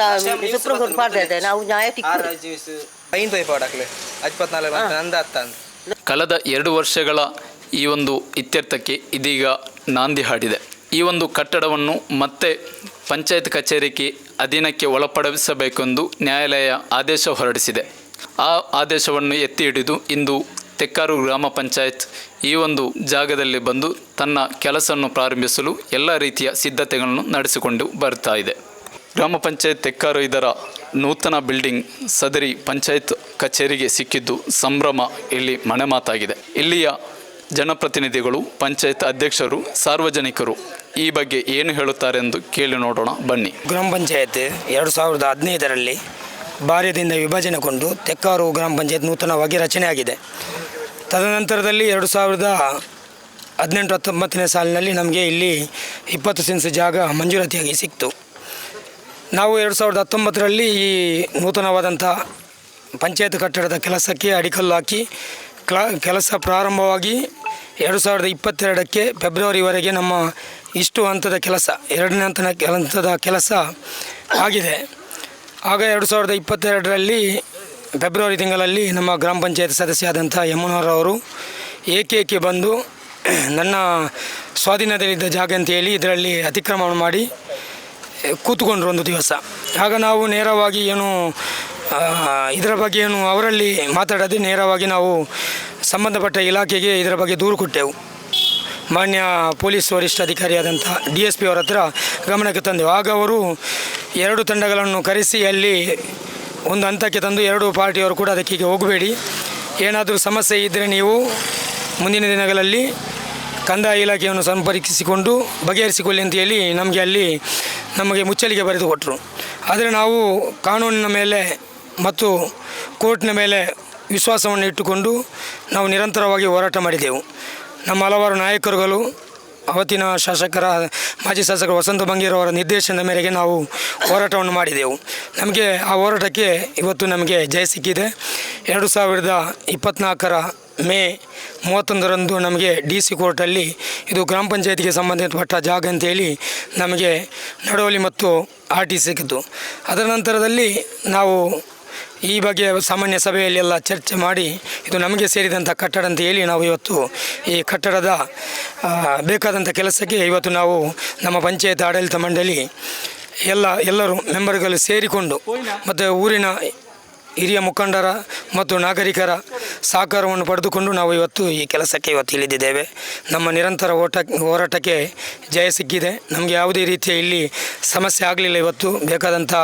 Supreme court ಮಾಡ್ತಾ ನಾವು ನ್ಯಾಯ ಐನ್ ಕಳೆದ ಎರಡು ವರ್ಷಗಳ ಈ ಒಂದು ಇತ್ಯರ್ಥಕ್ಕೆ ಇದೀಗ ನಾಂದಿ ಹಾಡಿದೆ. ಈ ಒಂದು ಕಟ್ಟಡವನ್ನು ಮತ್ತೆ ಪಂಚಾಯತ್ ಕಚೇರಿಗೆ ಅಧೀನಕ್ಕೆ ಒಳಪಡಿಸಬೇಕೆಂದು ನ್ಯಾಯಾಲಯ ಆದೇಶ ಹೊರಡಿಸಿದೆ. ಆ ಆದೇಶವನ್ನು ಎತ್ತಿ ಹಿಡಿದು ಇಂದು ತೆಕ್ಕಾರು ಗ್ರಾಮ ಪಂಚಾಯತ್ ಈ ಒಂದು ಜಾಗದಲ್ಲಿ ಬಂದು ತನ್ನ ಕೆಲಸವನ್ನು ಪ್ರಾರಂಭಿಸಲು ಎಲ್ಲ ರೀತಿಯ ಸಿದ್ಧತೆಗಳನ್ನು ನಡೆಸಿಕೊಂಡು ಬರ್ತಾ ಇದೆ. ಗ್ರಾಮ ಪಂಚಾಯತ್ ತೆಕ್ಕಾರು ಇದರ ನೂತನ ಬಿಲ್ಡಿಂಗ್ ಸದರಿ ಪಂಚಾಯತ್ ಕಚೇರಿಗೆ ಸಿಕ್ಕಿದ್ದು ಸಂಭ್ರಮ. ಇಲ್ಲಿ ಮನೆ ಮಾತಾಗಿದೆ. ಇಲ್ಲಿಯ ಜನಪ್ರತಿನಿಧಿಗಳು, ಪಂಚಾಯತ್ ಅಧ್ಯಕ್ಷರು, ಸಾರ್ವಜನಿಕರು ಈ ಬಗ್ಗೆ ಏನು ಹೇಳುತ್ತಾರೆ ಎಂದು ಕೇಳಿ ನೋಡೋಣ, ಬನ್ನಿ. ಗ್ರಾಮ ಪಂಚಾಯತ್ ಎರಡು ಸಾವಿರದ ಹದಿನೈದರಲ್ಲಿ ಬಾರ್ಯದಿಂದ ವಿಭಜನೆಗೊಂಡು ತೆಕ್ಕಾರು ಗ್ರಾಮ ಪಂಚಾಯತ್ ನೂತನವಾಗಿ ರಚನೆಯಾಗಿದೆ. ತದನಂತರದಲ್ಲಿ ಎರಡು ಸಾವಿರದ ಹದಿನೆಂಟು ಹತ್ತೊಂಬತ್ತನೇ ಸಾಲಿನಲ್ಲಿ ನಮಗೆ ಇಲ್ಲಿ ಇಪ್ಪತ್ತು ಸೆನ್ಸ್ ಜಾಗ ಮಂಜೂರಾತಿಯಾಗಿ ಸಿಕ್ತು. ನಾವು ಎರಡು ಸಾವಿರದ ಹತ್ತೊಂಬತ್ತರಲ್ಲಿ ಈ ನೂತನವಾದಂಥ ಪಂಚಾಯತ್ ಕಟ್ಟಡದ ಕೆಲಸಕ್ಕೆ ಅಡಿಕಲ್ಲು ಹಾಕಿ ಕ್ಲಾ, ಕೆಲಸ ಪ್ರಾರಂಭವಾಗಿ ಎರಡು ಸಾವಿರದ ಇಪ್ಪತ್ತೆರಡಕ್ಕೆ ಫೆಬ್ರವರಿವರೆಗೆ ನಮ್ಮ ಇಷ್ಟು ಹಂತದ ಕೆಲಸ, ಎರಡನೇ ಹಂತದ ಹಂತದ ಕೆಲಸ ಆಗಿದೆ. ಆಗ ಎರಡು ಸಾವಿರದ ಇಪ್ಪತ್ತೆರಡರಲ್ಲಿ ಫೆಬ್ರವರಿ ತಿಂಗಳಲ್ಲಿ ನಮ್ಮ ಗ್ರಾಮ ಪಂಚಾಯತ್ ಸದಸ್ಯರಾದಂಥ ಯಮುನವರವರು ಏಕೆ ಬಂದು ನನ್ನ ಸ್ವಾಧೀನದಲ್ಲಿದ್ದ ಜಾಗ ಅಂತೇಳಿ ಇದರಲ್ಲಿ ಅತಿಕ್ರಮಣ ಮಾಡಿ ಕೂತ್ಕೊಂಡ್ರು ಒಂದು ದಿವಸ. ಆಗ ನಾವು ನೇರವಾಗಿ ಏನು ಇದರ ಬಗ್ಗೆ ಏನು ಅವರಲ್ಲಿ ಮಾತಾಡದೆ ನೇರವಾಗಿ ನಾವು ಸಂಬಂಧಪಟ್ಟ ಇಲಾಖೆಗೆ ಇದರ ಬಗ್ಗೆ ದೂರು ಕೊಟ್ಟೆವು. ಮಾನ್ಯ ಪೊಲೀಸ್ ವರಿಷ್ಠಾಧಿಕಾರಿಯಾದಂಥ ಡಿ ಎಸ್ ಪಿ ಅವರ ಹತ್ರ ಗಮನಕ್ಕೆ ತಂದೆವು. ಆಗ ಅವರು ಎರಡು ತಂಡಗಳನ್ನು ಕರೆಸಿ ಅಲ್ಲಿ ಒಂದು ಹಂತಕ್ಕೆ ತಂದು ಎರಡು ಪಾರ್ಟಿಯವರು ಕೂಡ ಅದಕ್ಕೆ ಹೋಗಬೇಡಿ. ಏನಾದರೂ ಸಮಸ್ಯೆ ಇದ್ದರೆ ನೀವು ಮುಂದಿನ ದಿನಗಳಲ್ಲಿ ಕಂದಾಯ ಇಲಾಖೆಯನ್ನು ಸಂಪರ್ಕಿಸಿಕೊಂಡು ಬಗೆಹರಿಸಿಕೊಳ್ಳಿ ಅಂತ ಹೇಳಿ ನಮಗೆ ಅಲ್ಲಿ ನಮಗೆ ಮುಚ್ಚಲಿಗೆ ಬರೆದು ಕೊಟ್ಟರು. ಆದರೆ ನಾವು ಕಾನೂನಿನ ಮೇಲೆ ಮತ್ತು ಕೋರ್ಟ್ನ ಮೇಲೆ ವಿಶ್ವಾಸವನ್ನು ಇಟ್ಟುಕೊಂಡು ನಾವು ನಿರಂತರವಾಗಿ ಹೋರಾಟ ಮಾಡಿದೆವು. ನಮ್ಮ ಹಲವಾರು ನಾಯಕರುಗಳು, ಅವತ್ತಿನ ಶಾಸಕರ, ಮಾಜಿ ಶಾಸಕರು ವಸಂತ ಬಂಗೀರವರ ನಿರ್ದೇಶನದ ಮೇರೆಗೆ ನಾವು ಹೋರಾಟವನ್ನು ಮಾಡಿದೆವು. ನಮಗೆ ಆ ಹೋರಾಟಕ್ಕೆ ಇವತ್ತು ನಮಗೆ ಜಯ ಸಿಕ್ಕಿದೆ. ಎರಡು ಸಾವಿರದ ಇಪ್ಪತ್ತ್ನಾಲ್ಕರ ಮೇ ಮೂವತ್ತೊಂದರಂದು ನಮಗೆ ಡಿ ಸಿ ಕೋರ್ಟಲ್ಲಿ ಇದು ಗ್ರಾಮ ಪಂಚಾಯತಿಗೆ ಸಂಬಂಧಪಟ್ಟ ಜಾಗ ಅಂತೇಳಿ ನಮಗೆ ನಡವಳಿ ಮತ್ತು ಆರ್ ಟಿ ಸಿಕ್ಕಿತು ಅದರ ನಂತರದಲ್ಲಿ ನಾವು ಈ ಬಗ್ಗೆ ಸಾಮಾನ್ಯ ಸಭೆಯಲ್ಲಿ ಎಲ್ಲ ಚರ್ಚೆ ಮಾಡಿ ಇದು ನಮಗೆ ಸೇರಿದಂಥ ಕಟ್ಟಡ ಅಂತ ಹೇಳಿ ನಾವು ಇವತ್ತು ಈ ಕಟ್ಟಡದ ಬೇಕಾದಂಥ ಕೆಲಸಕ್ಕೆ ಇವತ್ತು ನಾವು ನಮ್ಮ ಪಂಚಾಯತ್ ಆಡಳಿತ ಮಂಡಳಿ ಎಲ್ಲ ಎಲ್ಲರೂ ಮೆಂಬರ್ಗಳು ಸೇರಿಕೊಂಡು ಮತ್ತು ಊರಿನ ಹಿರಿಯ ಮುಖಂಡರ ಮತ್ತು ನಾಗರಿಕರ ಸಹಕಾರವನ್ನು ಪಡೆದುಕೊಂಡು ನಾವು ಇವತ್ತು ಈ ಕೆಲಸಕ್ಕೆ ಇವತ್ತು ಇಳಿದಿದ್ದೇವೆ. ನಮ್ಮ ನಿರಂತರ ಓಟ ಹೋರಾಟಕ್ಕೆ ಜಯ ಸಿಕ್ಕಿದೆ. ನಮಗೆ ಯಾವುದೇ ರೀತಿಯ ಇಲ್ಲಿ ಸಮಸ್ಯೆ ಆಗಲಿಲ್ಲ ಇವತ್ತು. ಬೇಕಾದಂಥ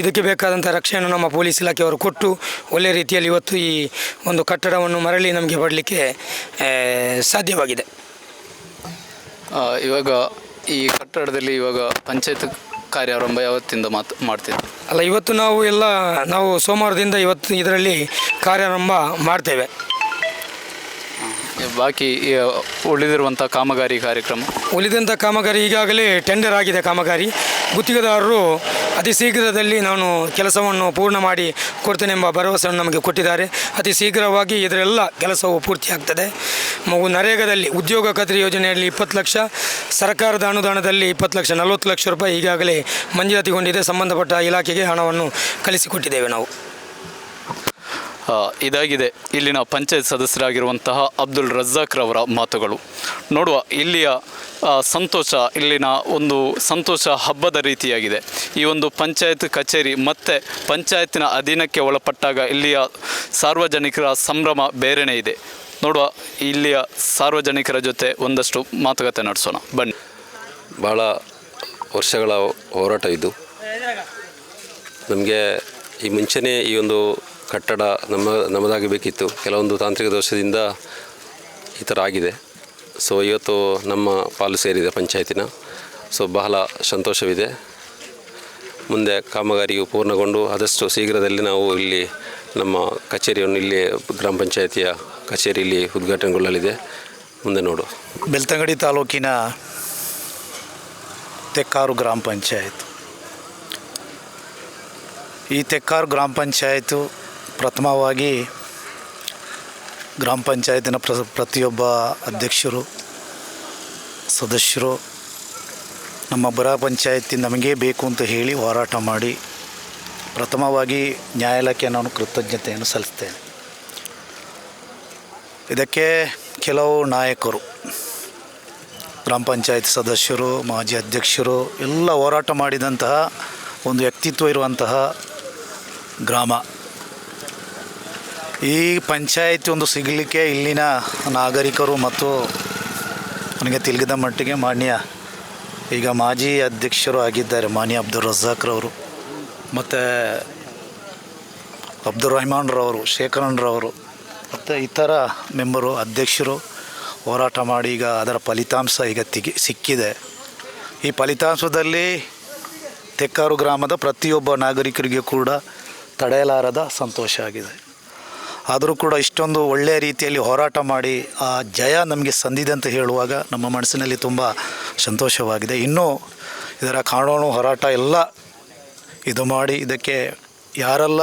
ಇದಕ್ಕೆ ಬೇಕಾದಂಥ ರಕ್ಷಣೆಯನ್ನು ನಮ್ಮ ಪೊಲೀಸ್ ಇಲಾಖೆಯವರು ಕೊಟ್ಟು ಒಳ್ಳೆಯ ರೀತಿಯಲ್ಲಿ ಇವತ್ತು ಈ ಒಂದು ಕಟ್ಟಡವನ್ನು ಮರಳಿ ನಮಗೆ ಪಡಲಿಕ್ಕೆ ಸಾಧ್ಯವಾಗಿದೆ. ಇವಾಗ ಈ ಕಟ್ಟಡದಲ್ಲಿ ಇವಾಗ ಪಂಚಾಯತ್ ಕಾರ್ಯಾರಂಭ ಯಾವತ್ತಿಂದ ಮಾತು, ಮಾಡ್ತಿದ್ರು? ಅಲ್ಲ ಇವತ್ತು ನಾವು ಎಲ್ಲ ನಾವು ಸೋಮವಾರದಿಂದ ಇವತ್ತು ಇದರಲ್ಲಿ ಕಾರ್ಯಾರಂಭ ಮಾಡ್ತೇವೆ. ಬಾಕಿ ಉಳಿದಿರುವಂಥ ಕಾಮಗಾರಿ ಕಾರ್ಯಕ್ರಮ? ಉಳಿದಂಥ ಕಾಮಗಾರಿ ಈಗಾಗಲೇ ಟೆಂಡರ್ ಆಗಿದೆ ಕಾಮಗಾರಿ. ಗುತ್ತಿಗೆದಾರರು ಅತಿ ಶೀಘ್ರದಲ್ಲಿ ನಾನು ಕೆಲಸವನ್ನು ಪೂರ್ಣ ಮಾಡಿ ಕೊಡ್ತೇನೆಂಬ ಭರವಸೆಯನ್ನು ನಮಗೆ ಕೊಟ್ಟಿದ್ದಾರೆ. ಅತಿ ಶೀಘ್ರವಾಗಿ ಇದರೆಲ್ಲ ಕೆಲಸವು ಪೂರ್ತಿಯಾಗ್ತದೆ ಮಗು ನರೇಗಾದಲ್ಲಿ ಉದ್ಯೋಗ ಖಾತ್ರಿ ಯೋಜನೆಯಲ್ಲಿ ಇಪ್ಪತ್ತು ಲಕ್ಷ, ಸರ್ಕಾರದ ಅನುದಾನದಲ್ಲಿ ಇಪ್ಪತ್ತು ಲಕ್ಷ ನಲವತ್ತು ಲಕ್ಷ ರೂಪಾಯಿ ಈಗಾಗಲೇ ಮಂಜೂರಾತಿಗೊಂಡಿದೆ ಸಂಬಂಧಪಟ್ಟ ಇಲಾಖೆಗೆ ಹಣವನ್ನು ಕಳಿಸಿಕೊಟ್ಟಿದ್ದೇವೆ ನಾವು. ಇದಾಗಿದೆ. ಇಲ್ಲಿನ ಪಂಚಾಯತ್ ಸದಸ್ಯರಾಗಿರುವಂತಹ ಅಬ್ದುಲ್ ರಜಾಕ್ ರವರ ಮಾತುಗಳು. ನೋಡುವ, ಇಲ್ಲಿಯ ಸಂತೋಷ, ಇಲ್ಲಿನ ಒಂದು ಸಂತೋಷ ಹಬ್ಬದ ರೀತಿಯಾಗಿದೆ. ಈ ಒಂದು ಪಂಚಾಯತ್ ಕಚೇರಿ ಮತ್ತೆ ಪಂಚಾಯತಿನ ಅಧೀನಕ್ಕೆ ಒಳಪಟ್ಟಾಗ ಇಲ್ಲಿಯ ಸಾರ್ವಜನಿಕರ ಸಂಭ್ರಮ ಬೇರೆನೇ ಇದೆ. ನೋಡುವ, ಇಲ್ಲಿಯ ಸಾರ್ವಜನಿಕರ ಜೊತೆ ಒಂದಷ್ಟು ಮಾತುಕತೆ ನಡೆಸೋಣ. ಬನ್ನಿ. ಭಾಳ ವರ್ಷಗಳ ಹೋರಾಟ ಇದು. ನಮಗೆ ಈ ಮುಂಚೆನೇ ಈ ಒಂದು ಕಟ್ಟಡ ನಮ್ಮ ನಮ್ಮದಾಗಬೇಕಿತ್ತು ಕೆಲವೊಂದು ತಾಂತ್ರಿಕ ದೋಷದಿಂದ ಈ ಥರ ಆಗಿದೆ. ಸೊ ಇವತ್ತು ನಮ್ಮ ಪಾಲು ಸೇರಿದೆ ಪಂಚಾಯತಿನ. ಸೊ ಬಹಳ ಸಂತೋಷವಿದೆ. ಮುಂದೆ ಕಾಮಗಾರಿಯು ಪೂರ್ಣಗೊಂಡು ಆದಷ್ಟು ಶೀಘ್ರದಲ್ಲಿ ನಾವು ಇಲ್ಲಿ ನಮ್ಮ ಕಚೇರಿಯನ್ನು ಇಲ್ಲಿ ಗ್ರಾಮ ಪಂಚಾಯತಿಯ ಕಚೇರಿಯಲ್ಲಿ ಉದ್ಘಾಟನೆಗೊಳ್ಳಲಿದೆ. ಮುಂದೆ ನೋಡು. ಬೆಳ್ತಂಗಡಿ ತಾಲೂಕಿನ ತೆಕ್ಕಾರು ಗ್ರಾಮ ಪಂಚಾಯತ್. ಈ ತೆಕ್ಕಾರು ಗ್ರಾಮ ಪಂಚಾಯತು ಪ್ರಥಮವಾಗಿ ಗ್ರಾಮ ಪಂಚಾಯತಿನ ಪ್ರ ಪ್ರತಿಯೊಬ್ಬ ಅಧ್ಯಕ್ಷರು, ಸದಸ್ಯರು, ನಮ್ಮ ಬರ ಪಂಚಾಯತಿ ನಮಗೇ ಬೇಕು ಅಂತ ಹೇಳಿ ಹೋರಾಟ ಮಾಡಿ ಪ್ರಥಮವಾಗಿ ನ್ಯಾಯಾಲಯಕ್ಕೆ ನಾನು ಕೃತಜ್ಞತೆಯನ್ನು ಸಲ್ಲಿಸ್ತೇನೆ. ಇದಕ್ಕೆ ಕೆಲವು ನಾಯಕರು, ಗ್ರಾಮ ಪಂಚಾಯತ್ ಸದಸ್ಯರು, ಮಾಜಿ ಅಧ್ಯಕ್ಷರು ಎಲ್ಲ ಹೋರಾಟ ಮಾಡಿದಂತಹ ಒಂದು ವ್ಯಕ್ತಿತ್ವ ಇರುವಂತಹ ಗ್ರಾಮ. ಈ ಪಂಚಾಯಿತಿ ಒಂದು ಸಿಗಲಿಕ್ಕೆ ಇಲ್ಲಿನ ನಾಗರಿಕರು ಮತ್ತು ನನಗೆ ತಿಳಿದ ಮಟ್ಟಿಗೆ ಮಾನ್ಯ ಈಗ ಮಾಜಿ ಅಧ್ಯಕ್ಷರು ಆಗಿದ್ದಾರೆ ಮಾನ್ಯ ಅಬ್ದುಲ್ ರಜಾಕ್ರವರು ಮತ್ತು ಅಬ್ದುಲ್ ರಹಮಾನ್ರವರು ಶೇಖರನ್ರವರು ಮತ್ತು ಇತರ ಮೆಂಬರು, ಅಧ್ಯಕ್ಷರು ಹೋರಾಟ ಮಾಡಿ ಈಗ ಅದರ ಫಲಿತಾಂಶ ಈಗ ತಿಗಿ, ಸಿಕ್ಕಿದೆ. ಈ ಫಲಿತಾಂಶದಲ್ಲಿ ತೆಕ್ಕಾರು ಗ್ರಾಮದ ಪ್ರತಿಯೊಬ್ಬ ನಾಗರಿಕರಿಗೂ ಕೂಡ ತಡೆಯಲಾರದ ಸಂತೋಷ ಆಗಿದೆ. ಆದರೂ ಕೂಡ ಇಷ್ಟೊಂದು ಒಳ್ಳೆಯ ರೀತಿಯಲ್ಲಿ ಹೋರಾಟ ಮಾಡಿ ಆ ಜಯ ನಮಗೆ ಸಂದಿದೆ ಅಂತ ಹೇಳುವಾಗ ನಮ್ಮ ಮನಸ್ಸಿನಲ್ಲಿ ತುಂಬ ಸಂತೋಷವಾಗಿದೆ. ಇನ್ನೂ ಇದರ ಕಾನೂನು ಹೋರಾಟ ಎಲ್ಲ ಇದು ಮಾಡಿ ಇದಕ್ಕೆ ಯಾರೆಲ್ಲ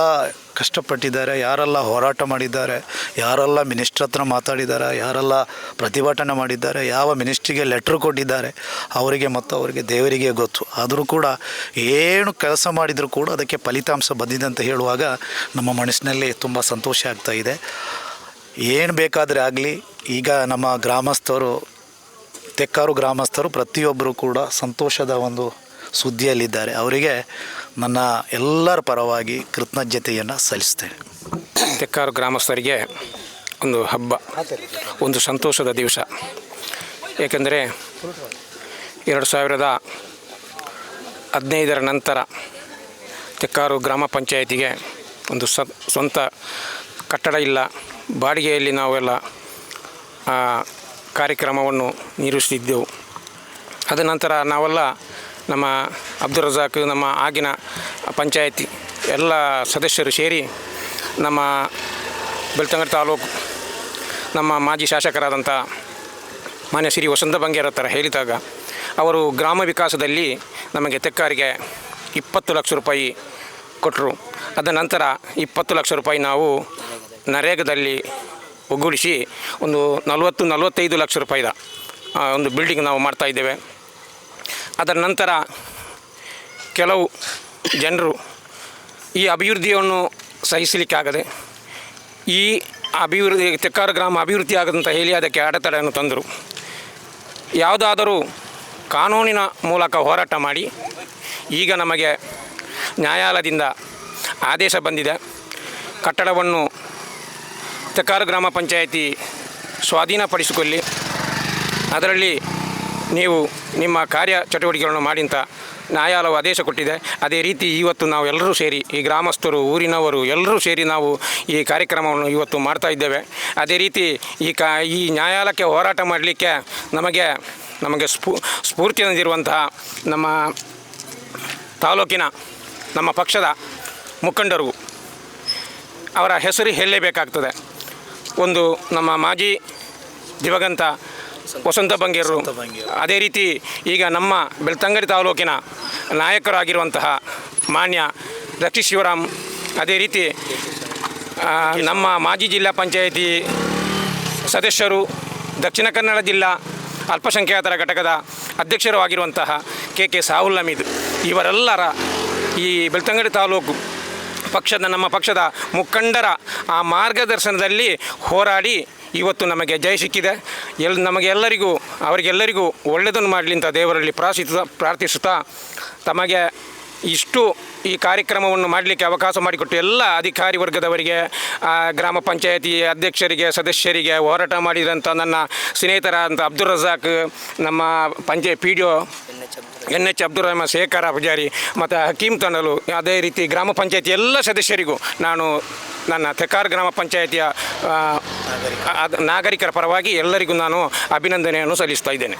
ಕಷ್ಟಪಟ್ಟಿದ್ದಾರೆ, ಯಾರೆಲ್ಲ ಹೋರಾಟ ಮಾಡಿದ್ದಾರೆ, ಯಾರೆಲ್ಲ ಮಿನಿಸ್ಟ್ರ್ ಹತ್ರ ಮಾತಾಡಿದ್ದಾರೆ, ಯಾರೆಲ್ಲ ಪ್ರತಿಭಟನೆ ಮಾಡಿದ್ದಾರೆ, ಯಾವ ಮಿನಿಸ್ಟ್ರಿಗೆ ಲೆಟ್ರ್ ಕೊಟ್ಟಿದ್ದಾರೆ, ಅವರಿಗೆ ಮತ್ತು ಅವರಿಗೆ ದೇವರಿಗೆ ಗೊತ್ತು. ಆದರೂ ಕೂಡ ಏನು ಕೆಲಸ ಮಾಡಿದರೂ ಕೂಡ ಅದಕ್ಕೆ ಫಲಿತಾಂಶ ಬಂದಿದೆ ಅಂತ ಹೇಳುವಾಗ ನಮ್ಮ ಮನಸ್ಸಿನಲ್ಲಿ ತುಂಬ ಸಂತೋಷ ಆಗ್ತಾ ಇದೆ. ಏನು ಬೇಕಾದರೆ ಆಗಲಿ, ಈಗ ನಮ್ಮ ಗ್ರಾಮಸ್ಥರು, ತೆಕ್ಕಾರು ಗ್ರಾಮಸ್ಥರು ಪ್ರತಿಯೊಬ್ಬರು ಕೂಡ ಸಂತೋಷದ ಒಂದು ಸುದ್ದಿಯಲ್ಲಿದ್ದಾರೆ. ಅವರಿಗೆ ನನ್ನ ಎಲ್ಲರ ಪರವಾಗಿ ಕೃತಜ್ಞತೆಯನ್ನು ಸಲ್ಲಿಸ್ತೇನೆ. ತೆಕ್ಕಾರು ಗ್ರಾಮಸ್ಥರಿಗೆ ಒಂದು ಹಬ್ಬ, ಒಂದು ಸಂತೋಷದ ದಿವಸ. ಏಕೆಂದರೆ ಎರಡು ಸಾವಿರದ ಹದಿನೈದರ ನಂತರ ತೆಕ್ಕಾರು ಗ್ರಾಮ ಪಂಚಾಯಿತಿಗೆ ಒಂದು ಸ್ವಂತ ಕಟ್ಟಡ ಇಲ್ಲ, ಬಾಡಿಗೆಯಲ್ಲಿ ನಾವೆಲ್ಲ ಕಾರ್ಯಕ್ರಮವನ್ನು ನಿರ್ವಹಿಸುತ್ತಿದ್ದೆವು ಅದ ನಂತರ ನಾವೆಲ್ಲ ನಮ್ಮ ಅಬ್ದುಲ್ ರಜಾಕ್, ನಮ್ಮ ಆಗಿನ ಪಂಚಾಯತಿ ಎಲ್ಲ ಸದಸ್ಯರು ಸೇರಿ ನಮ್ಮ ಬೆಳ್ತಂಗಡಿ ತಾಲೂಕು ನಮ್ಮ ಮಾಜಿ ಶಾಸಕರಾದಂಥ ಮಾನ್ಯ ಶ್ರೀ ವಸಂತ ಬಂಗೇರ ಹತ್ರ ಹೇಳಿದಾಗ ಅವರು ಗ್ರಾಮ ವಿಕಾಸದಲ್ಲಿ ನಮಗೆ ತೆಕ್ಕಾರಿಗೆ ಇಪ್ಪತ್ತು ಲಕ್ಷ ರೂಪಾಯಿ ಕೊಟ್ಟರು. ಅದ ನಂತರ ಇಪ್ಪತ್ತು ಲಕ್ಷ ರೂಪಾಯಿ ನಾವು ನರೇಗದಲ್ಲಿ ಒಗ್ಗೂಡಿಸಿ ಒಂದು ನಲವತ್ತು ನಲವತ್ತೈದು ಲಕ್ಷ ರೂಪಾಯಿದ ಒಂದು ಬಿಲ್ಡಿಂಗ್ ನಾವು ಮಾಡ್ತಾ ಇದ್ದೇವೆ. ಅದರ ನಂತರ ಕೆಲವು ಜನರು ಈ ಅಭಿವೃದ್ಧಿಯನ್ನು ಸಹಿಸಲಿಕ್ಕಾಗದೆ ಈ ಅಭಿವೃದ್ಧಿ, ತೆಕ್ಕಾರು ಗ್ರಾಮ ಅಭಿವೃದ್ಧಿ ಆಗದಂತ ಹೇಳಿ ಅದಕ್ಕೆ ಅಡೆತಡೆಯನ್ನು ತಂದರು. ಯಾವುದಾದರೂ ಕಾನೂನಿನ ಮೂಲಕ ಹೋರಾಟ ಮಾಡಿ ಈಗ ನಮಗೆ ನ್ಯಾಯಾಲಯದಿಂದ ಆದೇಶ ಬಂದಿದೆ. ಕಟ್ಟಡವನ್ನು ತೆಕ್ಕಾರು ಗ್ರಾಮ ಪಂಚಾಯಿತಿ ಸ್ವಾಧೀನಪಡಿಸಿಕೊಳ್ಳಿ. ಅದರಲ್ಲಿ ನೀವು ನಿಮ್ಮ ಕಾರ್ಯ ಚಟುವಟಿಕೆಗಳನ್ನು ಮಾಡಿ ಅಂತ ನ್ಯಾಯಾಲಯವು ಆದೇಶ ಕೊಟ್ಟಿದೆ. ಅದೇ ರೀತಿ ಇವತ್ತು ನಾವು ಎಲ್ಲರೂ ಸೇರಿ, ಈ ಗ್ರಾಮಸ್ಥರು, ಊರಿನವರು ಎಲ್ಲರೂ ಸೇರಿ ನಾವು ಈ ಕಾರ್ಯಕ್ರಮವನ್ನು ಇವತ್ತು ಮಾಡ್ತಾ ಇದ್ದೇವೆ. ಅದೇ ರೀತಿ ಈ ಕಾ, ಈ ನ್ಯಾಯಾಲಯಕ್ಕೆ ಹೋರಾಟ ಮಾಡಲಿಕ್ಕೆ ನಮಗೆ ನಮಗೆ ಸ್ಫೂ, ಸ್ಫೂರ್ತಿ ನಮ್ಮ ತಾಲೂಕಿನ ನಮ್ಮ ಪಕ್ಷದ ಮುಖಂಡರು ಅವರ ಹೆಸರು ಹೇಳಲೇಬೇಕಾಗ್ತದೆ. ಒಂದು ನಮ್ಮ ಮಾಜಿ ದಿವಂಗತ ವಸಂತ ಬಂಗೇರು. ಅದೇ ರೀತಿ ಈಗ ನಮ್ಮ ಬೆಳ್ತಂಗಡಿ ತಾಲೂಕಿನ ನಾಯಕರಾಗಿರುವಂತಹ ಮಾನ್ಯ ದಕ್ಷಿ ಶಿವರಾಮ್ ಅದೇ ರೀತಿ ನಮ್ಮ ಮಾಜಿ ಜಿಲ್ಲಾ ಪಂಚಾಯಿತಿ ಸದಸ್ಯರು ದಕ್ಷಿಣ ಕನ್ನಡ ಜಿಲ್ಲಾ ಅಲ್ಪಸಂಖ್ಯಾತರ ಘಟಕದ ಅಧ್ಯಕ್ಷರು ಆಗಿರುವಂತಹ ಕೆ ಕೆ ಸಾಹುಲ್ ಹಮೀದ್ ಇವರೆಲ್ಲರ ಈ ಬೆಳ್ತಂಗಡಿ ತಾಲೂಕು ಪಕ್ಷದ ನಮ್ಮ ಪಕ್ಷದ ಮುಖಂಡರ ಆ ಮಾರ್ಗದರ್ಶನದಲ್ಲಿ ಹೋರಾಡಿ ಇವತ್ತು ನಮಗೆ ಜಯ ಸಿಕ್ಕಿದೆ. ಎಲ್ ನಮಗೆ ಎಲ್ಲರಿಗೂ ಅವರಿಗೆಲ್ಲರಿಗೂ ಒಳ್ಳೆಯದನ್ನು ಮಾಡಲಿ ಅಂತ ದೇವರಲ್ಲಿ ಪ್ರಾರ್ಥಿಸುತ್ತಾ ಪ್ರಾರ್ಥಿಸುತ್ತಾ ತಮಗೆ ಇಷ್ಟು ಈ ಕಾರ್ಯಕ್ರಮವನ್ನು ಮಾಡಲಿಕ್ಕೆ ಅವಕಾಶ ಮಾಡಿಕೊಟ್ಟು ಎಲ್ಲ ಅಧಿಕಾರಿ ವರ್ಗದವರಿಗೆ ಗ್ರಾಮ ಪಂಚಾಯತಿ ಅಧ್ಯಕ್ಷರಿಗೆ, ಸದಸ್ಯರಿಗೆ ಹೋರಾಟ ಮಾಡಿದಂಥ ನನ್ನ ಸ್ನೇಹಿತರಾದಂಥ ಅಬ್ದುಲ್ ರಜಾಕ್, ನಮ್ಮ ಪಂಚಾಯ P D O N H Abdul Rahman Shekhara Poojary ಮತ್ತು ಹಕೀಮ್ ತಂಡಲು ಅದೇ ರೀತಿ ಗ್ರಾಮ ಪಂಚಾಯತಿ ಎಲ್ಲ ಸದಸ್ಯರಿಗೂ ನಾನು ನನ್ನ ತೆಕಾರ್ ಗ್ರಾಮ ಪಂಚಾಯತಿಯ ನಾಗರಿಕರ ಪರವಾಗಿ ಎಲ್ಲರಿಗೂ ನಾನು ಅಭಿನಂದನೆಯನ್ನು ಸಲ್ಲಿಸ್ತಾ ಇದ್ದೇನೆ.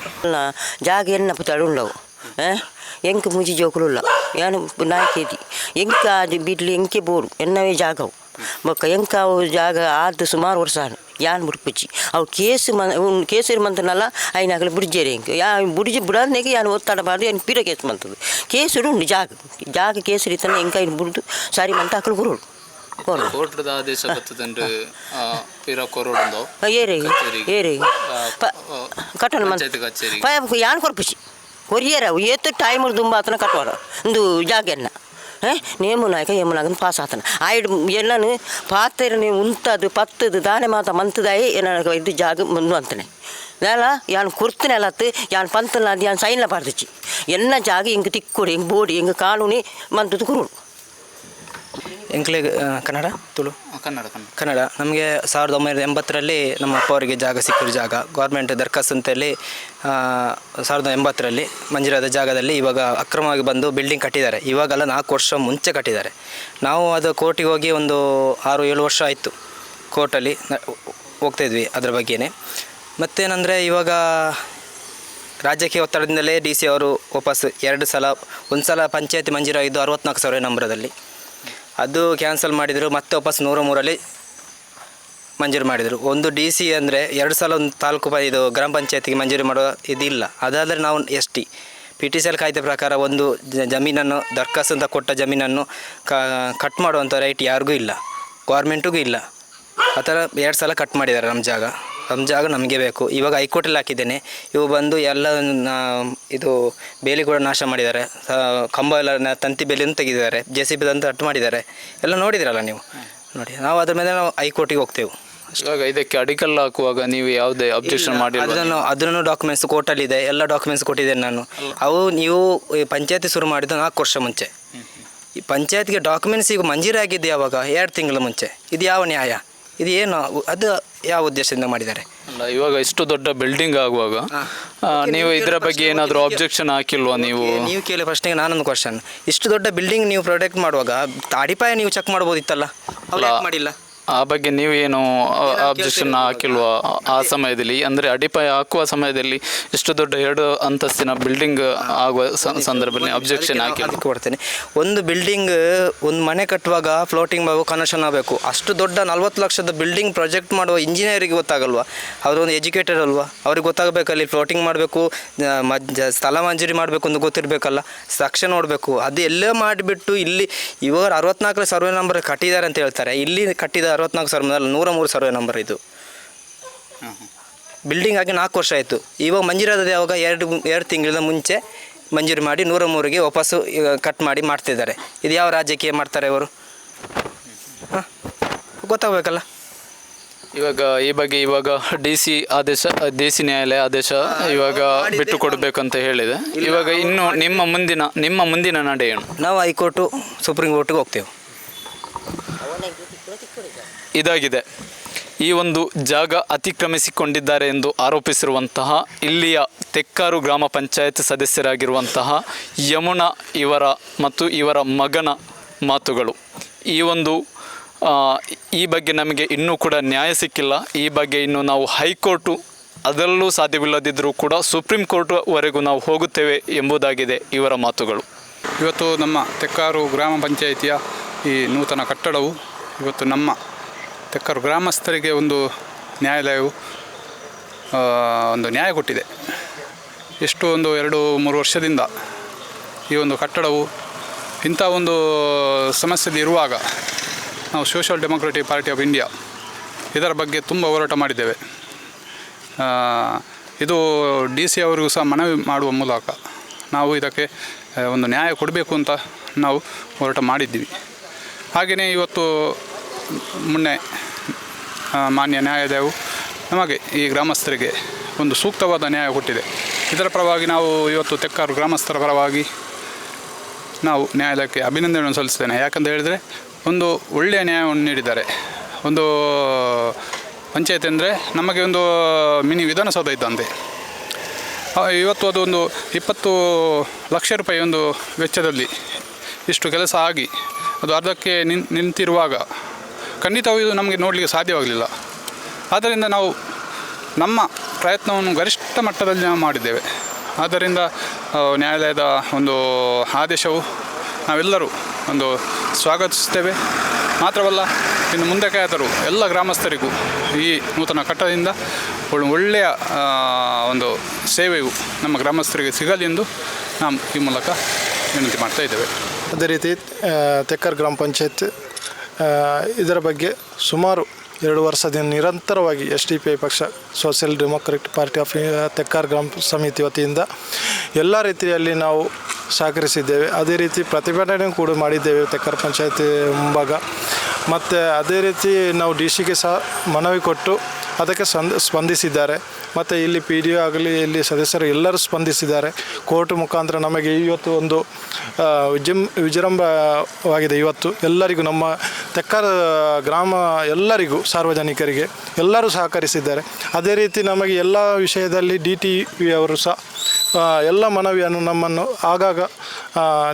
ಎಂಕ ಮುಜಿ ಜೋಕುಲುಲ್ಲ ಯಾನು ನಾಯ್ಕೇದಿ ಎಂಕ ಅದು ಬಿಡ್ಲಿ ಎಂಕೆ ಬೋಡು ಎನ್ನವೇ ಜಾಗವು ಬೊಕ್ಕ ಎಂಕ ಅವು ಜಾಗ ಆದ ಸುಮಾರು ವರ್ಷ ಆನು ಯಾನ್ ಬುಡ್ಪುಚ್ಚಿ ಅವು ಕೇಸು ಮನ್ ಉನ್ ಕೇಸರಿ ಮಂತನಲ್ಲ ಐನಾಗಲಿ ಬುಡ್ಜೇರಿ ಎಂಕ ಯಾ ಬುಡ್ಜಿ ಬುಡಾದ್ನೆಗೆ ಯಾನು ಒತ್ತಡ ಮಾಡಿ ಏನು ಪಿರ ಕೇಸ್ ಮಂತದು ಕೇಸರು ಉಂಡು ಜಾಗ ಜಾಗ ಕೇಸರಿ ತನ ಎಂಕ ಇನ್ನು ಬುಡ್ದು ಸಾರಿ ಮಂತ ಅಕ್ಕಲು ಬುರುಳು ಕೊಡು ಕೋರ್ಟ್ದ ಆದೇಶ ಬರ್ತದಂಡು ಪಿರ ಕೊರೋಡುಂದೋ ಏರೆ ಕಚೇರಿಗೆ. ಏರೆ ಆ, ಪ ಆ, ಕಟ್ಟಣ ಪಂಚಾಯ್ತಿ ಕಚೇರಿಗೆ. ಮಂತ ಯಾನ್ ಕೊರ್ಪುಚ್ಚಿ ಕೊರಿಯರ ಏತು ಟೈಮ್ ದುಂಬ ಆತನ ಕಟ್ಟೋರು ಇಂದು ಜಾಗೆಲ್ಲ ನೇಮು ನಾಯಕ ಯಮು ನಾಯಕನ ಪಾಸ್ ಆತನ ಆಯ್ಡ್ ಎಲ್ಲನು ಪಾತ್ರ ನೀವು ಉಂತದು ಪತ್ತದು ದಾನೆ ಮಾತ ಮಂತದಾಯಿ ಏನಾಗ ಇದು ಜಾಗ ಮುಂದು ಅಂತನೆ வேலை யான் குர்த்துன எல்லாத்து யான் பந்தல் யான் சைனில் பார்த்துச்சு என்ன ஜாகி எங்கள் திக்குடி எங்கள் போடி எங்கள் காலூனி மந்தது குருணும் ಎಂಕ್ಲೆ ಕನ್ನಡ? ತುಳು? ಕನ್ನಡ ಕನ್ನಡ. ಕನ್ನಡ. ನಮಗೆ ಸಾವಿರದ ಒಂಬೈನೂರ ಎಂಬತ್ತರಲ್ಲಿ ನಮ್ಮ ಅಪ್ಪ ಅವರಿಗೆ ಜಾಗ ಸಿಕ್ಕಿರೋ ಜಾಗ ಗೌರ್ಮೆಂಟ್ ದರ್ಖಾಸ್ತು ಅಂತೇಳಿ ಆ, ಸಾವಿರದ ಎಂಬತ್ತರಲ್ಲಿ ಮಂಜೂರಾದ ಜಾಗದಲ್ಲಿ ಇವಾಗ ಅಕ್ರಮವಾಗಿ ಬಂದು ಬಿಲ್ಡಿಂಗ್ ಕಟ್ಟಿದ್ದಾರೆ. ಇವಾಗೆಲ್ಲ ನಾಲ್ಕು ವರ್ಷ ಮುಂಚೆ ಕಟ್ಟಿದ್ದಾರೆ. ನಾವು ಅದು ಕೋರ್ಟಿಗೆ ಹೋಗಿ ಒಂದು ಆರು ಏಳು ವರ್ಷ ಆಯಿತು. ಕೋರ್ಟಲ್ಲಿ ಹೋಗ್ತಾಯಿದ್ವಿ ಅದ್ರ ಬಗ್ಗೆನೇ. ಮತ್ತೇನಂದರೆ ಇವಾಗ ರಾಜಕೀಯ ಒತ್ತಡದಿಂದಲೇ ಡಿ ಸಿ ಅವರು ವಾಪಸ್ ಎರಡು ಸಲ ಒಂದು ಸಲ ಪಂಚಾಯತಿ ಮಂಜೂರಾಗಿದ್ದು ಅರವತ್ನಾಲ್ಕು ಸಾವಿರ ನಂಬರದಲ್ಲಿ ಅದು ಕ್ಯಾನ್ಸಲ್ ಮಾಡಿದರು, ಮತ್ತೆ ವಾಪಸ್ ನೂರ ಮೂರಲ್ಲಿ ಮಂಜೂರು ಮಾಡಿದರು. ಒಂದು ಡಿ ಸಿ ಅಂದರೆ ಎರಡು ಸಲ ಒಂದು ತಾಲೂಕು ಇದು ಗ್ರಾಮ ಪಂಚಾಯತಿಗೆ ಮಂಜೂರು ಮಾಡೋ ಇದಿಲ್ಲ. ಅದಾದರೆ ನಾವು S T. P T C L ಕಾಯ್ದೆ ಪ್ರಕಾರ ಒಂದು ಜಮೀನನ್ನು, ದರ್ಖಾಸ್ತು ಅಂತ ಕೊಟ್ಟ ಜಮೀನನ್ನು ಕಟ್ ಮಾಡುವಂಥ ರೈಟ್ ಯಾರಿಗೂ ಇಲ್ಲ. ಗೌರ್ಮೆಂಟಿಗೂ ಇಲ್ಲ. ಆ ಥರ ಎರಡು ಸಲ ಕಟ್ ಮಾಡಿದ್ದಾರೆ ನಮ್ಮ ಜಾಗ. ಜಾಗ ನಮಗೆ ಬೇಕು. ಇವಾಗ ಹೈಕೋರ್ಟಲ್ಲಿ ಹಾಕಿದ್ದೇನೆ. ಇವು ಬಂದು ಎಲ್ಲ ಇದು ಬೇಲಿ ಕೂಡ ನಾಶ ಮಾಡಿದ್ದಾರೆ. ಕಂಬ ಎಲ್ಲ ತಂತಿ ಬೇಲಿಯನ್ನು ತೆಗೆದಿದ್ದಾರೆ. ಜೆ ಸಿ ಬಿ ತಂದು ಕಟ್ ಮಾಡಿದ್ದಾರೆ. ಎಲ್ಲ ನೋಡಿದಿರಲ್ಲ ನೀವು? ನೋಡಿ ನಾವು ಅದ್ರ ಮೇಲೆ ನಾವು ಹೈಕೋರ್ಟಿಗೆ ಹೋಗ್ತೇವೆ. ಇವಾಗ ಇದಕ್ಕೆ ಅಡಿಕಲ್ ಹಾಕುವಾಗ ನೀವು ಯಾವುದೇ ಅಬ್ಜೆಕ್ಷನ್ ಮಾಡಿ ಅದನ್ನು ಅದನ್ನು ಡಾಕ್ಯುಮೆಂಟ್ಸ್ ಕೋರ್ಟಲ್ಲಿ ಇದೆ. ಎಲ್ಲ ಡಾಕ್ಯುಮೆಂಟ್ಸ್ ಕೊಟ್ಟಿದ್ದೇನೆ ನಾನು. ಅವು ನೀವು ಈ ಪಂಚಾಯತಿ ಶುರು ಮಾಡಿದ್ದು ನಾಲ್ಕು ವರ್ಷ ಮುಂಚೆ. ಈ ಪಂಚಾಯತ್ಗೆ ಡಾಕ್ಯುಮೆಂಟ್ಸ್ ಈಗ ಮಂಜೂರಾಗಿದ್ದು ಯಾವಾಗ? ಎರಡು ತಿಂಗಳ ಮುಂಚೆ. ಇದು ಯಾವ ನ್ಯಾಯ? ಇದು ಏನು ಅದು ಯಾವ ಉದ್ದೇಶದಿಂದ ಮಾಡಿದ್ದಾರೆ? ಅಲ್ಲ ಇವಾಗ ಇಷ್ಟು ದೊಡ್ಡ ಬಿಲ್ಡಿಂಗ್ ಆಗುವಾಗ ಆ, ನೀವು ಇದರ ಬಗ್ಗೆ ಏನಾದರೂ ಆಬ್ಜೆಕ್ಷನ್ ಹಾಕಿಲ್ವಾ ನೀವು? ನೀವು ಕೇಳಿ ಫಸ್ಟಿಗೆ ನಾನೊಂದು ಕ್ವಶನ್ ಇಷ್ಟು ದೊಡ್ಡ ಬಿಲ್ಡಿಂಗ್ ನೀವು ಪ್ರೊಟೆಕ್ಟ್ ಮಾಡುವಾಗ ಅಡಿಪಾಯ ನೀವು ಚೆಕ್ ಮಾಡ್ಬೋದಿತ್ತಲ್ಲ? ಅವ್ರು ಯಾಕೆ ಮಾಡಿಲ್ಲ? ಆ ಬಗ್ಗೆ ನೀವೇನು ಅಬ್ಜೆಕ್ಷನ್ ಹಾಕಿಲ್ವಾ? ಆ- ಸಮಯದಲ್ಲಿ ಅಂದರೆ ಅಡಿಪಾಯ ಹಾಕುವ ಸಮಯದಲ್ಲಿ ಇಷ್ಟು ದೊಡ್ಡ ಎರಡು ಅಂತಸ್ತಿನ ಬಿಲ್ಡಿಂಗ್ ಆಗುವ ಸಂದರ್ಭದಲ್ಲಿ ಅಬ್ಜೆಕ್ಷನ್ ಹಾಕಿ ಅದಕ್ಕೆ ಕೊಡ್ತೇನೆ ಒಂದು ಬಿಲ್ಡಿಂಗ್ ಒಂದು ಮನೆ ಕಟ್ಟುವಾಗ ಫ್ಲೋಟಿಂಗ್ ಬಾಬು ಕನೆಕ್ಷನ್ ಆಗಬೇಕು. ಅಷ್ಟು ದೊಡ್ಡ ನಲ್ವತ್ತು ಲಕ್ಷದ ಬಿಲ್ಡಿಂಗ್ ಪ್ರಾಜೆಕ್ಟ್ ಮಾಡುವ ಇಂಜಿನಿಯರಿಗೆ ಗೊತ್ತಾಗಲ್ವಾ? ಅವರು ಒಂದು ಎಜುಕೇಟೆಡ್ ಅಲ್ವಾ? ಅವ್ರಿಗೆ ಗೊತ್ತಾಗಬೇಕಲ್ಲಿ ಫ್ಲೋಟಿಂಗ್ ಮಾಡಬೇಕು ಸ್ಥಳ ಮಂಜೂರಿ ಮಾಡಬೇಕು ಅಂತ ಗೊತ್ತಿರಬೇಕಲ್ಲ? ಸಕ್ಷನ್ ನೋಡಬೇಕು. ಅದು ಎಲ್ಲ ಮಾಡಿಬಿಟ್ಟು ಇಲ್ಲಿ ಇವರು ಅರವತ್ನಾಲ್ಕರ ಸರ್ವೆ ನಂಬರ್ ಕಟ್ಟಿದ್ದಾರೆ ಅಂತ ಹೇಳ್ತಾರೆ. ಇಲ್ಲಿ ಕಟ್ಟಿದ ಅರವತ್ನಾಲ್ಕು ಸಾವಿರ ಅಲ್ಲ ನೂರ ಮೂರು ಸಾವಿರ ನಂಬರ್ ಇದು. ಬಿಲ್ಡಿಂಗ್ ಆಗಿ ನಾಲ್ಕು ವರ್ಷ ಆಯಿತು. ಇವಾಗ ಮಂಜೂರಾದ ಯಾವಾಗ? ಎರಡು ಎರಡು ತಿಂಗಳಿಂದ ಮುಂಚೆ ಮಂಜೂರು ಮಾಡಿ ನೂರ ಮೂರಿಗೆ ವಾಪಸ್ಸು ಈಗ ಕಟ್ ಮಾಡಿ ಮಾಡ್ತಿದ್ದಾರೆ. ಇದು ಯಾವ ರಾಜ್ಯಕ್ಕೆ ಮಾಡ್ತಾರೆ ಇವರು? ಹಾಂ? ಗೊತ್ತಾಗಬೇಕಲ್ಲ. ಇವಾಗ ಈ ಬಗ್ಗೆ ಇವಾಗ ಡಿ ಸಿ ಆದೇಶ ಡಿ ಸಿ ನ್ಯಾಯಾಲಯ ಆದೇಶ ಇವಾಗ ಬಿಟ್ಟು ಕೊಡಬೇಕಂತ ಹೇಳಿದೆ. ಇವಾಗ ಇನ್ನು ನಿಮ್ಮ ಮುಂದಿನ ನಿಮ್ಮ ಮುಂದಿನ ನಡೆ ಏನು? ನಾವು ಹೈಕೋರ್ಟು ಸುಪ್ರೀಂ ಕೋರ್ಟಿಗೆ ಹೋಗ್ತೇವೆ. ಇದಾಗಿದೆ. ಈ ಒಂದು ಜಾಗ ಅತಿಕ್ರಮಿಸಿಕೊಂಡಿದ್ದಾರೆ ಎಂದು ಆರೋಪಿಸಿರುವಂತಹ ಇಲ್ಲಿಯ ತೆಕ್ಕಾರು ಗ್ರಾಮ ಪಂಚಾಯತ್ ಸದಸ್ಯರಾಗಿರುವಂತಹ ಯಮುನಾ ಇವರ ಮತ್ತು ಇವರ ಮಗನ ಮಾತುಗಳು. ಈ ಒಂದು ಈ ಬಗ್ಗೆ ನಮಗೆ ಇನ್ನೂ ಕೂಡ ನ್ಯಾಯ ಸಿಕ್ಕಿಲ್ಲ. ಈ ಬಗ್ಗೆ ಇನ್ನು ನಾವು ಹೈಕೋರ್ಟು ಅದರಲ್ಲೂ ಸಾಧ್ಯವಿಲ್ಲದಿದ್ದರೂ ಕೂಡ ಸುಪ್ರೀಂ ಕೋರ್ಟ್ವರೆಗೂ ನಾವು ಹೋಗುತ್ತೇವೆ ಎಂಬುದಾಗಿದೆ ಇವರ ಮಾತುಗಳು. ಇವತ್ತು ನಮ್ಮ ತೆಕ್ಕಾರು ಗ್ರಾಮ ಪಂಚಾಯಿತಿಯ ಈ ನೂತನ ಕಟ್ಟಡವು ಇವತ್ತು ನಮ್ಮ ತೆಕ್ಕಾರು ಗ್ರಾಮಸ್ಥರಿಗೆ ಒಂದು ನ್ಯಾಯಾಲಯವು ಒಂದು ನ್ಯಾಯ ಕೊಟ್ಟಿದೆ. ಎಷ್ಟು ಒಂದು ಎರಡು ಮೂರು ವರ್ಷದಿಂದ ಈ ಒಂದು ಕಟ್ಟಡವು ಇಂಥ ಒಂದು ಸಮಸ್ಯೆಯಲ್ಲಿ ಇರುವಾಗ ನಾವು social democratic party of India ಇದರ ಬಗ್ಗೆ ತುಂಬ ಹೋರಾಟ ಮಾಡಿದ್ದೇವೆ. ಇದು ಡಿ ಸಿ ಅವರಿಗೂ ಸಹ ಮನವಿ ಮಾಡುವ ಮೂಲಕ ನಾವು ಇದಕ್ಕೆ ಒಂದು ನ್ಯಾಯ ಕೊಡಬೇಕು ಅಂತ ನಾವು ಹೋರಾಟ ಮಾಡಿದ್ದೀವಿ. ಹಾಗೆಯೇ ಇವತ್ತು ಮೊನ್ನೆ ಮಾನ್ಯ ನ್ಯಾಯಾಲಯವು ನಮಗೆ ಈ ಗ್ರಾಮಸ್ಥರಿಗೆ ಒಂದು ಸೂಕ್ತವಾದ ನ್ಯಾಯ ಕೊಟ್ಟಿದೆ. ಇದರ ಪರವಾಗಿ ನಾವು ಇವತ್ತು ತೆಕ್ಕಾರು ಗ್ರಾಮಸ್ಥರ ಪರವಾಗಿ ನಾವು ನ್ಯಾಯಾಲಯಕ್ಕೆ ಅಭಿನಂದನೆಯನ್ನು ಸಲ್ಲಿಸ್ತೇನೆ ಯಾಕಂತ ಹೇಳಿದರೆ, ಒಂದು ಒಳ್ಳೆಯ ನ್ಯಾಯವನ್ನು ನೀಡಿದ್ದಾರೆ. ಒಂದು ಪಂಚಾಯತ್ ಅಂದರೆ ನಮಗೆ ಒಂದು ಮಿನಿ ವಿಧಾನಸೌಧ ಇದ್ದಂತೆ. ಇವತ್ತು ಅದೊಂದು ಇಪ್ಪತ್ತು ಲಕ್ಷ ರೂಪಾಯಿ ಒಂದು ವೆಚ್ಚದಲ್ಲಿ ಇಷ್ಟು ಕೆಲಸ ಆಗಿ ಅದು ಅರ್ಧಕ್ಕೆ ನಿಂತಿರುವಾಗ ಖಂಡಿತವೂ ಇದು ನಮಗೆ ನೋಡಲಿಕ್ಕೆ ಸಾಧ್ಯವಾಗಲಿಲ್ಲ. ಆದ್ದರಿಂದ ನಾವು ನಮ್ಮ ಪ್ರಯತ್ನವನ್ನು ಗರಿಷ್ಠ ಮಟ್ಟದಲ್ಲಿ ನಾವು ಮಾಡಿದ್ದೇವೆ. ಆದ್ದರಿಂದ ನ್ಯಾಯಾಲಯದ ಒಂದು ಆದೇಶವು ನಾವೆಲ್ಲರೂ ಒಂದು ಸ್ವಾಗತಿಸುತ್ತೇವೆ. ಮಾತ್ರವಲ್ಲ, ಇನ್ನು ಮುಂದಕ್ಕೆ ಆದರೂ ಎಲ್ಲ ಗ್ರಾಮಸ್ಥರಿಗೂ ಈ ನೂತನ ಕಟ್ಟದಿಂದ ಒಳ್ಳೆ, ಒಳ್ಳೆಯ ಒಂದು ಸೇವೆಯು ನಮ್ಮ ಗ್ರಾಮಸ್ಥರಿಗೆ ಸಿಗಲಿ ಎಂದು ನಾವು ಈ ಮೂಲಕ ವಿನಂತಿ ಮಾಡ್ತಾ ಇದ್ದೇವೆ. ಅದೇ ರೀತಿ ತೆಕ್ಕರ್ ಗ್ರಾಮ ಪಂಚಾಯತ್ ಇದರ ಬಗ್ಗೆ ಸುಮಾರು ಎರಡು ವರ್ಷದಿಂದ ನಿರಂತರವಾಗಿ ಎಸ್ ಡಿ ಪಿ ಐ ಪಕ್ಷ, social democratic party of Tekkar ಗ್ರಾಮ ಸಮಿತಿ ವತಿಯಿಂದ ಎಲ್ಲ ರೀತಿಯಲ್ಲಿ ನಾವು ಸಹಕರಿಸಿದ್ದೇವೆ. ಅದೇ ರೀತಿ ಪ್ರತಿಭಟನೆ ಕೂಡ ಮಾಡಿದ್ದೇವೆ ತೆಕ್ಕಾರ್ ಪಂಚಾಯತಿ ಮುಂಭಾಗ. ಮತ್ತು ಅದೇ ರೀತಿ ನಾವು ಡಿ ಸಿಗೆ ಸಹ ಮನವಿ ಕೊಟ್ಟು ಅದಕ್ಕೆ ಸಂದ, ಸ್ಪಂದಿಸಿದ್ದಾರೆ. ಮತ್ತು ಇಲ್ಲಿ ಪಿ ಡಿ ಒ ಆಗಲಿ, ಇಲ್ಲಿ ಸದಸ್ಯರು ಎಲ್ಲರೂ ಸ್ಪಂದಿಸಿದ್ದಾರೆ. ಕೋರ್ಟ್ ಮುಖಾಂತರ ನಮಗೆ ಇವತ್ತು ಒಂದು ವಿಜೃಂ ವಿಜೃಂಭವಾಗಿದೆ ಇವತ್ತು. ಎಲ್ಲರಿಗೂ ನಮ್ಮ ತೆಕ್ಕಾರ ಗ್ರಾಮ ಎಲ್ಲರಿಗೂ ಸಾರ್ವಜನಿಕರಿಗೆ ಎಲ್ಲರೂ ಸಹಕರಿಸಿದ್ದಾರೆ. ಅದೇ ರೀತಿ ನಮಗೆ ಎಲ್ಲ ವಿಷಯದಲ್ಲಿ ಡಿ ಟಿ ವಿ ಅವರು ಸಹ ಎಲ್ಲ ಮನವಿಯನ್ನು ನಮ್ಮನ್ನು ಆಗಾಗ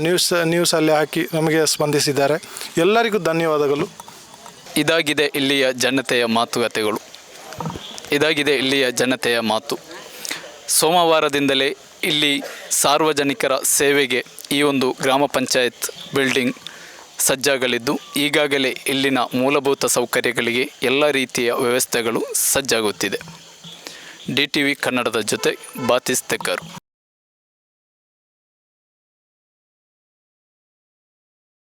ನ್ಯೂಸ್ ನ್ಯೂಸಲ್ಲಿ ಹಾಕಿ ನಮಗೆ ಸ್ಪಂದಿಸಿದ್ದಾರೆ. ಎಲ್ಲರಿಗೂ ಧನ್ಯವಾದಗಳು. ಇದಾಗಿದೆ ಇಲ್ಲಿಯ ಜನತೆಯ ಮಾತುಕತೆಗಳು. ಇದಾಗಿದೆ ಇಲ್ಲಿಯ ಜನತೆಯ ಮಾತು. ಸೋಮವಾರದಿಂದಲೇ ಇಲ್ಲಿ ಸಾರ್ವಜನಿಕರ ಸೇವೆಗೆ ಈ ಒಂದು ಗ್ರಾಮ ಪಂಚಾಯತ್ ಬಿಲ್ಡಿಂಗ್ ಸಜ್ಜಾಗಲಿದ್ದು, ಈಗಾಗಲೇ ಇಲ್ಲಿನ ಮೂಲಭೂತ ಸೌಕರ್ಯಗಳಿಗೆ ಎಲ್ಲ ರೀತಿಯ ವ್ಯವಸ್ಥೆಗಳು ಸಜ್ಜಾಗುತ್ತಿದೆ. ಡಿ ಟಿ ವಿ ಕನ್ನಡದ ಜೊತೆ ಬಾತಿಸ್ ತೆಕ್ಕರು.